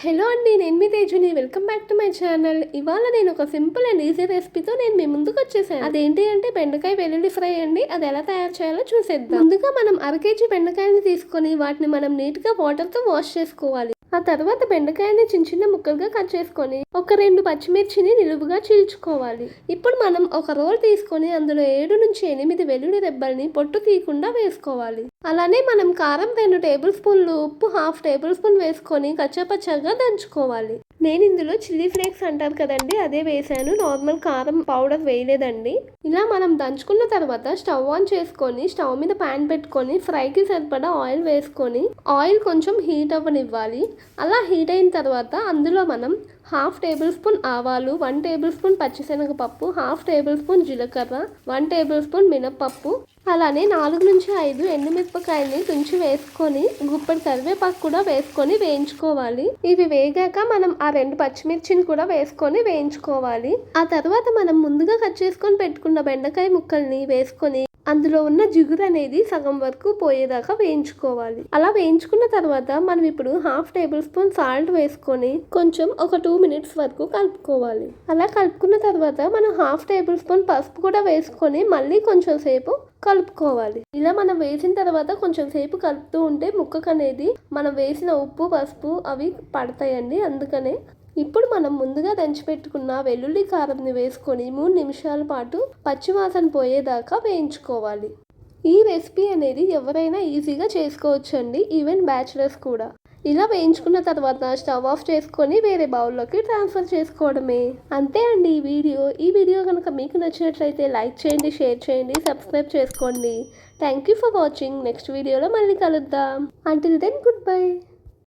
Hello అండి నేను మీ తేజుని. Welcome back to my channel. ఇవాళ నేను ఒక సింపుల్ అండ్ ఈజీ రెసిపీతో నేను మీ ముందుకు వచ్చేసాను. అదేంటి అంటే బెండకాయ వెల్లుల్లి ఫ్రై అండి. అది ఎలా తయారు చేయాలో చూసేద్దాం. ముందుగా మనం అర కేజీ బెండకాయని తీసుకొని వాటిని మనం నీట్గా వాటర్తో వాష్ చేసుకోవాలి. ఆ తర్వాత బెండకాయని చిన్న చిన్న ముక్కలుగా కట్ చేసుకొని ఒక రెండు పచ్చిమిర్చిని నిలువుగా చీల్చుకోవాలి. ఇప్పుడు మనం ఒక రోల్ తీసుకొని అందులో ఏడు నుంచి ఎనిమిది వెల్లుల్లి రెబ్బల్ని పొట్టు తీయకుండా వేసుకోవాలి. అలానే మనం కారం రెండు టేబుల్ స్పూన్లు ఉప్పు హాఫ్ టేబుల్ స్పూన్ వేసుకొని కచ్చాపచ్చాగా దంచుకోవాలి. నేను ఇందులో చిల్లీ ఫ్లేక్స్ అంటారు కదండి అదే వేసాను. నార్మల్ కారం పౌడర్ వేయలేదండి. ఇలా మనం దంచుకున్న తర్వాత స్టవ్ ఆన్ చేసుకొని స్టవ్ మీద ప్యాన్ పెట్టుకొని ఫ్రైకి సరిపడా ఆయిల్ వేసుకొని ఆయిల్ కొంచెం హీట్ అవ్వనివ్వాలి. అలా హీట్ అయిన తర్వాత అందులో మనం హాఫ్ టేబుల్ స్పూన్ ఆవాలు వన్ టేబుల్ స్పూన్ పచ్చిశనగపప్పు హాఫ్ టేబుల్ స్పూన్ జీలకర్ర వన్ టేబుల్ స్పూన్ మినప్పప్పు అలానే నాలుగు నుంచి ఐదు ఎండుమిరపకాయల్ని తుంచి వేసుకొని గుప్పటి కరివేపాకు కూడా వేసుకొని వేయించుకోవాలి. ఇవి వేగాక మనం ఆ రెండు పచ్చిమిర్చిని కూడా వేసుకొని వేయించుకోవాలి. ఆ తర్వాత మనం ముందుగా కట్ చేసుకొని పెట్టుకున్న బెండకాయ ముక్కల్ని వేసుకొని అందులో ఉన్న జిగురు అనేది సగం వరకు పోయేదాకా వేయించుకోవాలి. అలా వేయించుకున్న తర్వాత మనం ఇప్పుడు హాఫ్ టేబుల్ స్పూన్ సాల్ట్ వేసుకొని కొంచెం ఒక టూ మినిట్స్ వరకు కలుపుకోవాలి. అలా కలుపుకున్న తర్వాత మనం హాఫ్ టేబుల్ స్పూన్ పసుపు కూడా వేసుకొని మళ్ళీ కొంచెం సేపు కలుపుకోవాలి. ఇలా మనం వేసిన తర్వాత కొంచెం సేపు కలుపుతూ ఉంటే ముక్కకు అనేది మనం వేసిన ఉప్పు పసుపు అవి పడతాయండి అందుకనే ఇప్పుడు మనం ముందుగా దంచిపెట్టుకున్న వెల్లుల్లి కారంని వేసుకొని మూడు నిమిషాల పాటు పచ్చివాసన పోయేదాకా వేయించుకోవాలి. ఈ రెసిపీ అనేది ఎవరైనా ఈజీగా చేసుకోవచ్చండి ఈవెన్ బ్యాచులర్స్ కూడా. ఇలా వేయించుకున్న తర్వాత స్టవ్ ఆఫ్ చేసుకొని వేరే బౌల్లోకి ట్రాన్స్ఫర్ చేసుకోవడమే. అంతే అండి ఈ వీడియో. ఈ వీడియో కనుక మీకు నచ్చినట్లయితే లైక్ చేయండి షేర్ చేయండి సబ్స్క్రైబ్ చేసుకోండి. Thank you for watching next వీడియోలో మళ్ళీ కలుద్దాం. Until then good bye